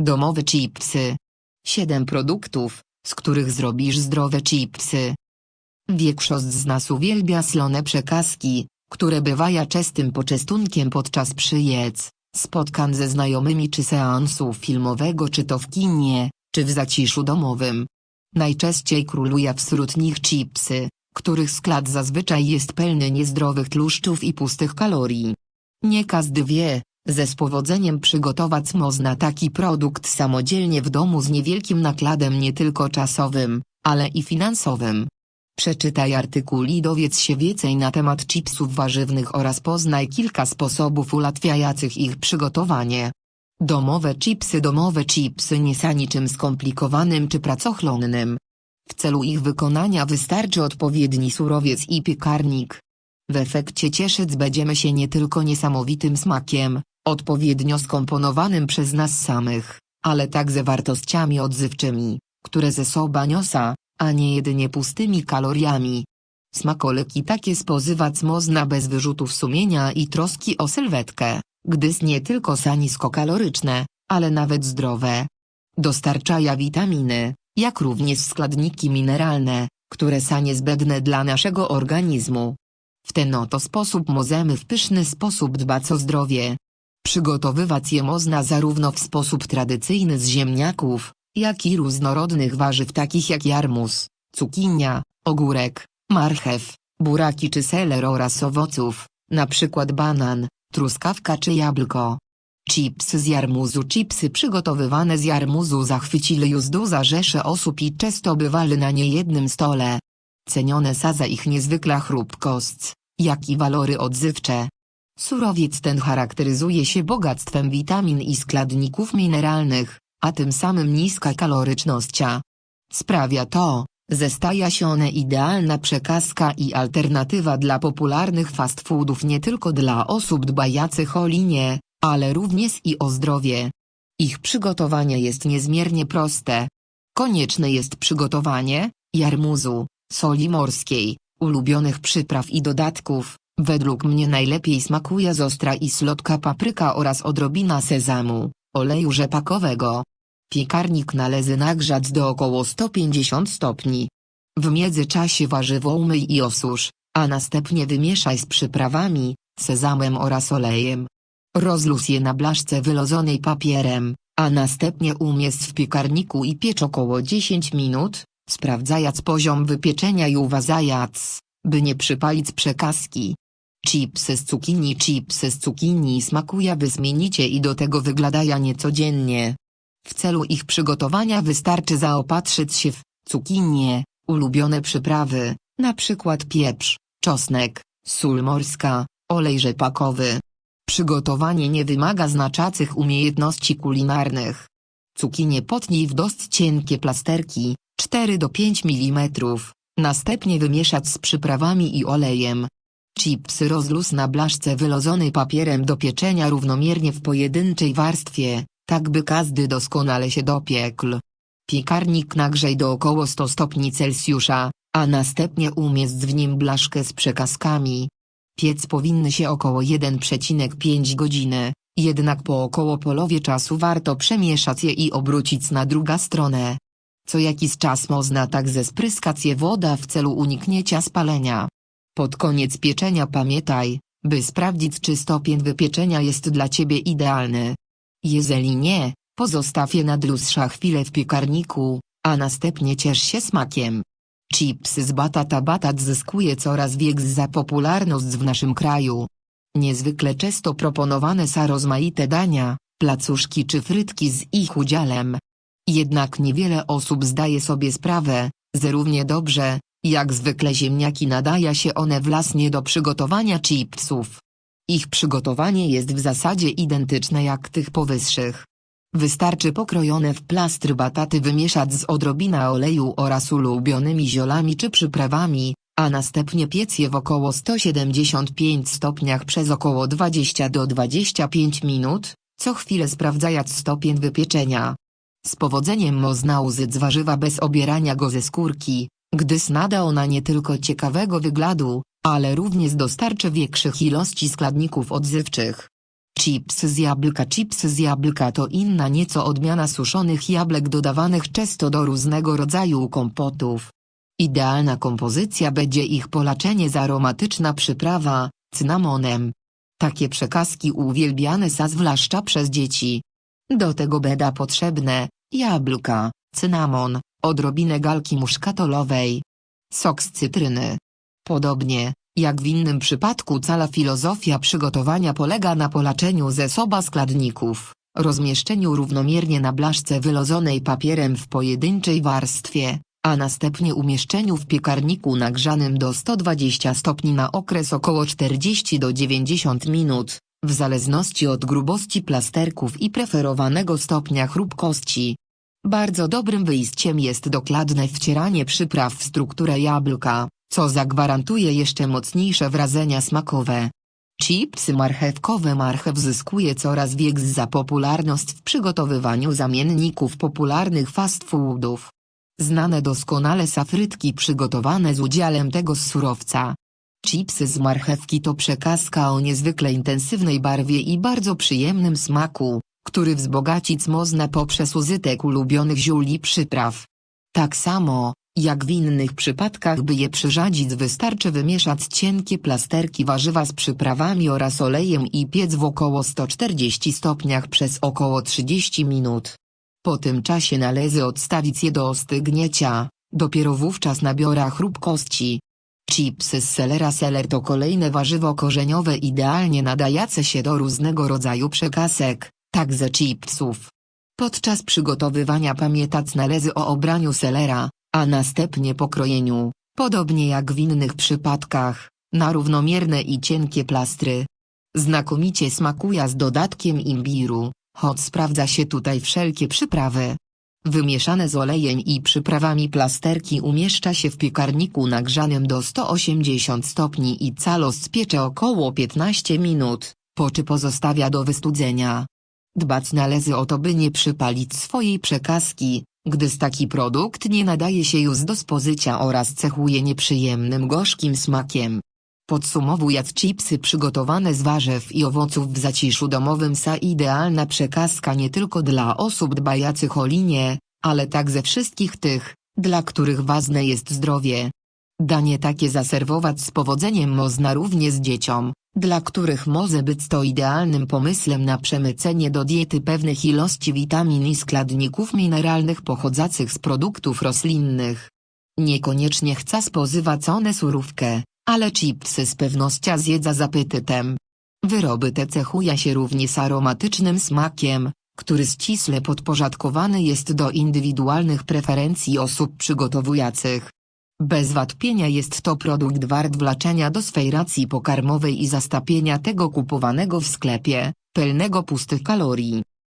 Domowe chipsy. 7 produktów, z których zrobisz zdrowe chipsy. Większość z nas uwielbia slone przekazki, które bywają czystym poczestunkiem podczas przyjedz, spotkań ze znajomymi czy seansu filmowego czy to w kinie, czy w zaciszu domowym. Najczęściej króluje wśród nich chipsy, których skład zazwyczaj jest pełny niezdrowych tłuszczów i pustych kalorii. Nie każdy wie, ze z powodzeniem przygotować można taki produkt samodzielnie w domu z niewielkim nakładem nie tylko czasowym, ale i finansowym. Przeczytaj artykuł i dowiedz się więcej na temat chipsów warzywnych oraz poznaj kilka sposobów ułatwiających ich przygotowanie. Domowe chipsy Domowe chipsy nie są niczym skomplikowanym czy pracochłonnym. W celu ich wykonania wystarczy odpowiedni surowiec i piekarnik. W efekcie cieszyć będziemy się nie tylko niesamowitym smakiem, odpowiednio skomponowanym przez nas samych, ale także wartościami odzywczymi, które ze sobą niosa, a nie jedynie pustymi kaloriami. Smakoleki takie spożywać można bez wyrzutów sumienia i troski o sylwetkę, gdyż nie tylko są niskokaloryczne, ale nawet zdrowe. Dostarczają witaminy, jak również składniki mineralne, które są niezbędne dla naszego organizmu. W ten oto sposób możemy w pyszny sposób dbać o zdrowie. Przygotowywać je można zarówno w sposób tradycyjny z ziemniaków, jak i różnorodnych warzyw takich jak jarmus, cukinia, ogórek, marchew, buraki czy seler oraz owoców, np. banan, truskawka czy jabłko. Chipsy z jarmuzu Chipsy przygotowywane z jarmuzu zachwycili już duża rzesze osób i często bywali na niejednym stole. Cenione są za ich niezwykła chrupkość, jak i walory odzywcze. Surowiec ten charakteryzuje się bogactwem witamin i składników mineralnych, a tym samym niska kalorycznością. Sprawia to, że staje się one idealna przekazka i alternatywa dla popularnych fast foodów nie tylko dla osób dbających o linię, ale również i o zdrowie. Ich przygotowanie jest niezmiernie proste. Konieczne jest przygotowanie jarmuzu, soli morskiej, ulubionych przypraw i dodatków. Według mnie najlepiej smakuje z ostra i slotka papryka oraz odrobina sezamu, oleju rzepakowego. Piekarnik należy nagrzać do około 150 stopni. W międzyczasie warzywo umyj i osusz, a następnie wymieszaj z przyprawami, sezamem oraz olejem. Rozluz je na blaszce wylozonej papierem, a następnie umiest w piekarniku i piecz około 10 minut, sprawdzając poziom wypieczenia i uważając, by nie przypalić przekazki. Chipsy z cukinii Chipsy z cukinii smakuje wyśmienicie i do tego wyglądają niecodziennie. W celu ich przygotowania wystarczy zaopatrzyć się w cukinię, ulubione przyprawy, np. pieprz, czosnek, sól morska, olej rzepakowy. Przygotowanie nie wymaga znaczących umiejętności kulinarnych. Cukinię potnij w dość cienkie plasterki, 4 do 5 mm, następnie wymieszać z przyprawami i olejem. Chipsy rozluz na blaszce wylozonej papierem do pieczenia równomiernie w pojedynczej warstwie, tak by każdy doskonale się dopiekł. Piekarnik nagrzej do około 100 stopni Celsjusza, a następnie umiest w nim blaszkę z przekazkami. Piec powinny się około 1,5 godziny, jednak po około połowie czasu warto przemieszać je i obrócić na drugą stronę. Co jakiś czas można także spryskać je woda w celu uniknięcia spalenia. Pod koniec pieczenia pamiętaj, by sprawdzić czy stopień wypieczenia jest dla Ciebie idealny. Jeżeli nie, pozostaw je na dłuższą chwilę w piekarniku, a następnie ciesz się smakiem. Chipsy z batata batat zyskuje coraz większą popularność w naszym kraju. Niezwykle często proponowane są rozmaite dania, placuszki czy frytki z ich udziałem. Jednak niewiele osób zdaje sobie sprawę, że równie dobrze, jak zwykle ziemniaki nadaje się one własnie do przygotowania chipsów. Ich przygotowanie jest w zasadzie identyczne jak tych powyższych. Wystarczy pokrojone w plastry bataty wymieszać z odrobina oleju oraz ulubionymi ziolami czy przyprawami, a następnie piec je w około 175 stopniach przez około 20 do 25 minut, co chwilę sprawdzając stopień wypieczenia. Z powodzeniem można użyć warzywa bez obierania go ze skórki, gdyż nada ona nie tylko ciekawego wyglądu, ale również dostarczy większych ilości składników odzywczych. Chipsy z jabłka Chipsy z jabłka to inna nieco odmiana suszonych jabłek dodawanych często do różnego rodzaju kompotów. Idealna kompozycja będzie ich polaczenie z aromatyczna przyprawa, cynamonem. Takie przekazki uwielbiane są zwłaszcza przez dzieci. Do tego beda potrzebne, jabłka, cynamon, odrobinę galki muszkatolowej. Sok z cytryny. Podobnie, jak w innym przypadku cała filozofia przygotowania polega na polaczeniu ze soba składników, rozmieszczeniu równomiernie na blaszce wylozonej papierem w pojedynczej warstwie, a następnie umieszczeniu w piekarniku nagrzanym do 120 stopni na okres około 40 do 90 minut, w zależności od grubości plasterków i preferowanego stopnia chrupkości. Bardzo dobrym wyjściem jest dokładne wcieranie przypraw w strukturę jabłka, co zagwarantuje jeszcze mocniejsze wrażenia smakowe. Chipsy marchewkowe Marchew zyskuje coraz większa popularność w przygotowywaniu zamienników popularnych fast foodów. Znane doskonale są frytki przygotowane z udziałem tego surowca. Chipsy z marchewki to przekazka o niezwykle intensywnej barwie i bardzo przyjemnym smaku, który wzbogacić można poprzez użytek ulubionych ziół i przypraw. Tak samo, jak w innych przypadkach by je przyrzadzić wystarczy wymieszać cienkie plasterki warzywa z przyprawami oraz olejem i piec w około 140 stopniach przez około 30 minut. Po tym czasie należy odstawić je do ostygnięcia, dopiero wówczas nabiora chrupkości. Chipsy z selera Seler to kolejne warzywo korzeniowe idealnie nadające się do różnego rodzaju przekasek, także chipsów. Podczas przygotowywania pamiętać należy o obraniu selera, a następnie pokrojeniu, podobnie jak w innych przypadkach, na równomierne i cienkie plastry. Znakomicie smakuje z dodatkiem imbiru, choć sprawdza się tutaj wszelkie przyprawy. Wymieszane z olejem i przyprawami plasterki umieszcza się w piekarniku nagrzanym do 180 stopni i całość piecze około 15 minut, po czym pozostawia do wystudzenia. Dbać należy o to by nie przypalić swojej przekazki, gdyż taki produkt nie nadaje się już do spożycia oraz cechuje nieprzyjemnym gorzkim smakiem. Podsumowując chipsy przygotowane z warzyw i owoców w zaciszu domowym sa idealna przekazka nie tylko dla osób dbających o linię, ale także wszystkich tych, dla których ważne jest zdrowie. Danie takie zaserwować z powodzeniem można również dzieciom, dla których może być to idealnym pomysłem na przemycenie do diety pewnych ilości witamin i składników mineralnych pochodzących z produktów roślinnych. Niekoniecznie chce spożywać one surówkę, ale chipsy z pewnością zjedza z apetytem. Wyroby te cechują się również aromatycznym smakiem, który ściśle podporządkowany jest do indywidualnych preferencji osób przygotowujących. Bez wątpienia jest to produkt wart wlaczenia do swej racji pokarmowej i zastapienia tego kupowanego w sklepie, pełnego pustych kalorii.